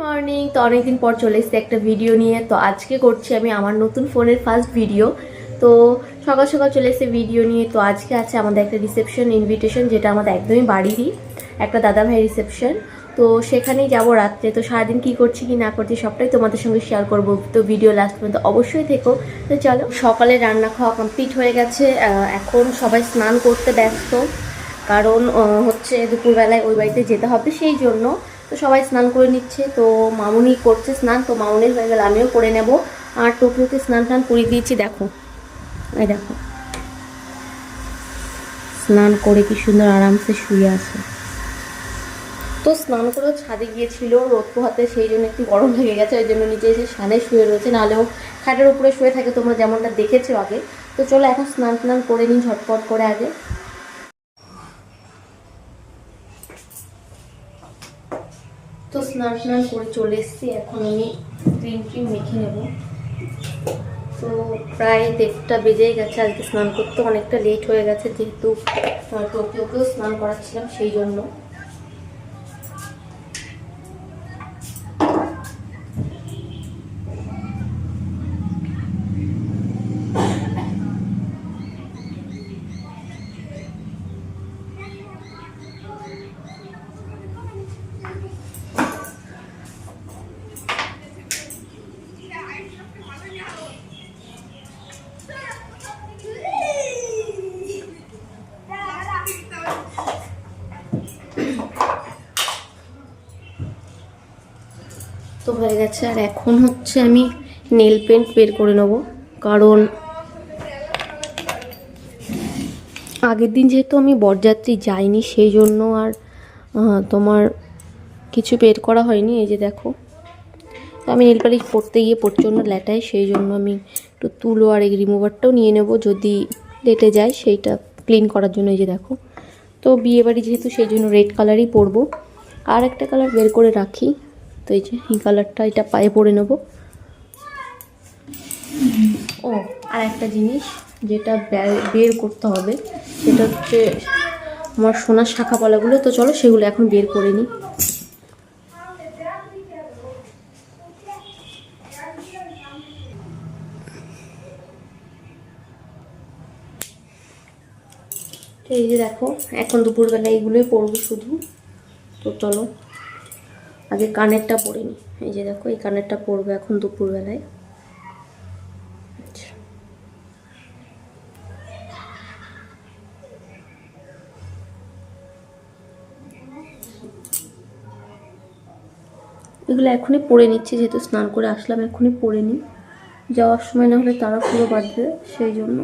Morning তো অনেকদিন পর চলে এসেছি একটা ভিডিও নিয়ে। তো আজকে করছি আমি আমার নতুন ফোনের ফার্স্ট ভিডিও তো সকাল সকাল চলে এসেছি ভিডিও নিয়ে। তো আজকে আছে আমাদের একটা রিসেপশন ইনভিটেশন যেটা আমাদের একদমই বাড়িরই। একটা দাদা ভাই রিসেপশন তো সেখানেই যাব রাত্রে। তো সারাদিন কী করছি, কি না করছি, সবটাই তোমাদের সঙ্গে শেয়ার করব। তো ভিডিও লাস্ট পর্যন্ত অবশ্যই থেকো। তো চলো, সকালে রান্না খাওয়া কমপ্লিট হয়ে গেছে। এখন সবাই স্নান করতে ব্যস্ত। কারণ হচ্ছে দুপুরবেলায় ওই বাড়িতে যেতে হবে, সেই জন্য তো সবাই স্নান করে নিচ্ছে, তো মামুনি করছে স্নান, তো মামুনির হয়ে গেলে, আমিও করে নেব। আর টোকিওকে স্নান টান করিয়ে দিয়েছি, দেখো। এই দেখো। স্নান করে কি সুন্দর আরামসে শুয়ে আছে। তো স্নান করেও ছাদে গিয়েছিল, রোদ পোহাতে সেই জন্য একটু গরম লেগে গেছে, ওই জন্য নিচে এসে সানে শুয়ে রয়েছে নাহলেও খাটের উপরে শুয়ে থাকে, তোমরা যেমনটা দেখেছ আগে। তো চলো এখন স্নান টান করে নিই, ঝটপট করে আগে। তো স্নান স্নান করে চলে এসেছি। এখন আমি ক্রিম ক্রিম মেখে নেব। তো প্রায় দেড়টা বেজেই গেছে আজকে স্নান করতে। অনেকটা লেট হয়ে গেছে যেহেতু টোকিওকেও স্নান করাচ্ছিলাম সেই জন্য। হয়ে গেছে। আর এখন হচ্ছে আমি নেল পেন্ট বের করে নেব। কারণ আগের দিন যেহেতু আমি বরযাত্রী যাইনি, সেই জন্য আর তোমার কিছু বের করা হয়নি। এই যে দেখো, তো আমি নেল পালিশ পরতে গিয়ে প্রচণ্ড ল্যাটাই সেই জন্য আমি একটু তুলো আর এই রিমুভারটাও নিয়ে নেব। যদি লেটে যায়, সেইটা ক্লিন করার জন্য এই যে দেখো। তো বিয়েবাড়ি যেহেতু, সেই জন্য রেড কালারই পরবো। আর একটা কালার বের করে রাখি। তো এই যে, এই কালারটা এটা পায়ে পরে নেব। ও আর একটা জিনিস যেটা বের করতে হবে, সেটা হচ্ছে আমার সোনার শাখা পলাগুলো তো চলো সেগুলো এখন বের করে নিই। এই যে দেখো, এখন দুপুরবেলা এইগুলোই পরবো শুধু। তো চলো। আগে কানেরটা পরে নি। এই যে দেখো, এই কানেরটা পরবো এখন দুপুরবেলায়। আচ্ছা। এগুলো এখনই পরে নিচ্ছি, যেহেতু স্নান করে আসলাম, এখনই পরে নিই। যাওয়ার সময় না হলে তারা পুরো বাঁধবে, সেই জন্য।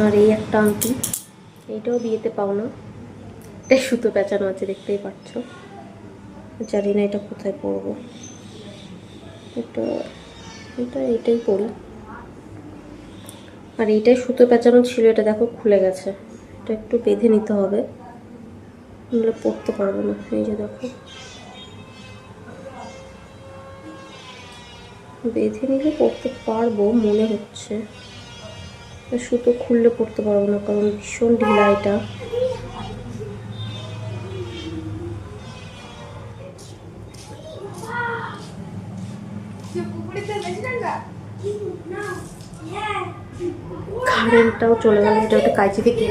আর এই একটা আংটি। এইটাও বিয়েতে পাও না। এটা সুতো পেঁচানো আছে, দেখতেই পাচ্ছ। জানি না এটা কোথায় পরবো। এটা এটা এইটাই পরি। আর এইটাই সুতো পেঁচানো ছিল, এটা দেখো খুলে গেছে। এটা একটু বেঁধে নিতে হবে। নাহলে পরতে পারব না। এই যে দেখো। বেঁধে নিলে পড়তে পারব, মনে হচ্ছে। সুতো খুললে পড়তে পারব না, কারণ ভীষণ ঢিলা এটা। কারেন্টটাও চলে গেল, এটা একটা কাঁচি দিয়ে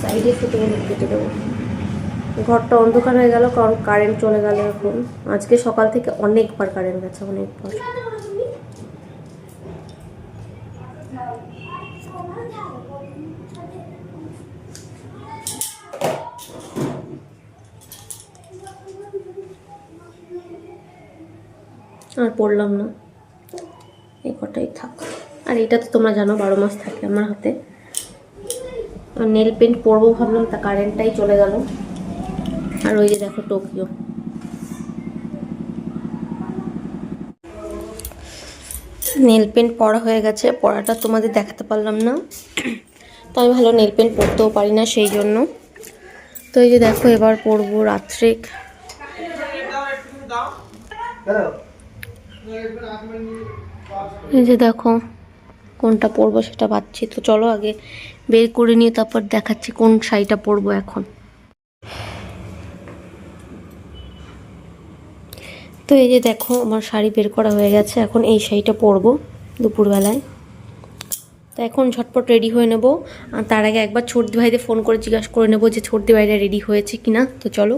সাইডে সুতোগুলো কেটে দেবো। ঘরটা অন্ধকার হয়ে গেল, কারণ কারেন্ট চলে গেল এখন। আজকে সকাল থেকে অনেকবার কারেন্ট গেছে, অনেকবার। আর পড়লাম না। এই কটাই থাক। আর এটা তো তোমরা জানো, বারো মাস থাকে আমার হাতে। আর নেল পেন্ট পরবো ভাবলাম, তা কারেন্টটাই চলে গেল। আর ওই যে দেখো টোকিও নেল পেন্ট পরা হয়ে গেছে পড়াটা তোমাদের দেখাতে পারলাম না। তো আমি ভালো নেল পেন্ট পরতেও পারি না, সেই জন্য। তো এই যে দেখো, এবার পরবো রাত্রে। এই যে দেখো, কোনটা পরবো সেটা পাচ্ছি তো চলো আগে বের করে নিয়ে তারপর দেখাচ্ছি কোন শাড়িটা পরবো এখন। তো এই যে দেখো, আমার শাড়ি বের করা হয়ে গেছে। এখন এই শাড়িটা পরবো দুপুরবেলায়। তো এখন ঝটপট রেডি হয়ে নেব। তার আগে একবার ছোটদি ভাইদের ফোন করে জিজ্ঞাসা করে নেব যে ছোটদি ভাইরা রেডি হয়েছে কিনা। তো চলো।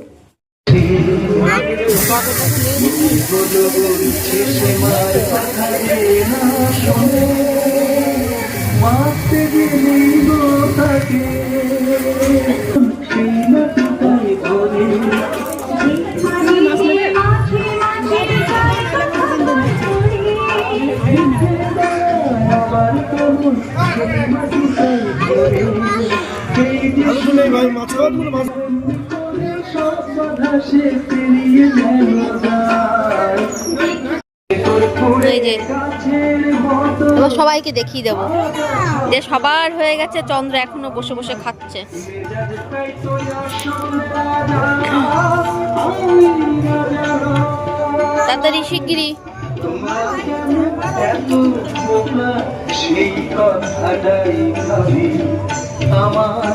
সবাইকে দেখিয়ে দেবো। যে সবার হয়ে গেছে চন্দ্র এখনও বসে বসে খাচ্ছে। তাড়াতাড়ি শিগগিরি সেই কথাটাই আমার